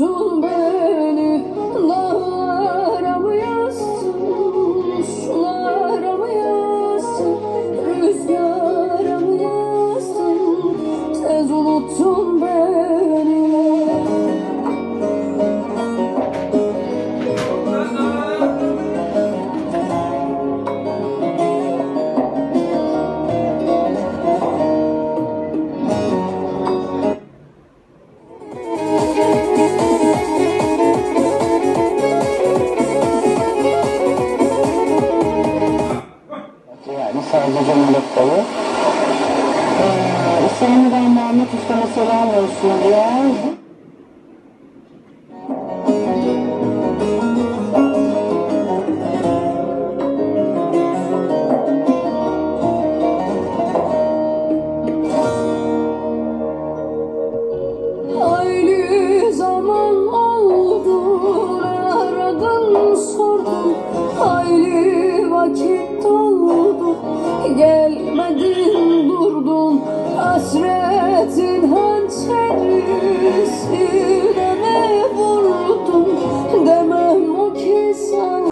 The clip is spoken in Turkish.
Yoksun beni dağlara mı yazsın, sulara mı yazsın, rüzgara mı yazsın, tez unuttun beni. Sadece Melek dayı. Ee, Hüseyin'den Mahmut Usta'na selam olsun ya. crossroads.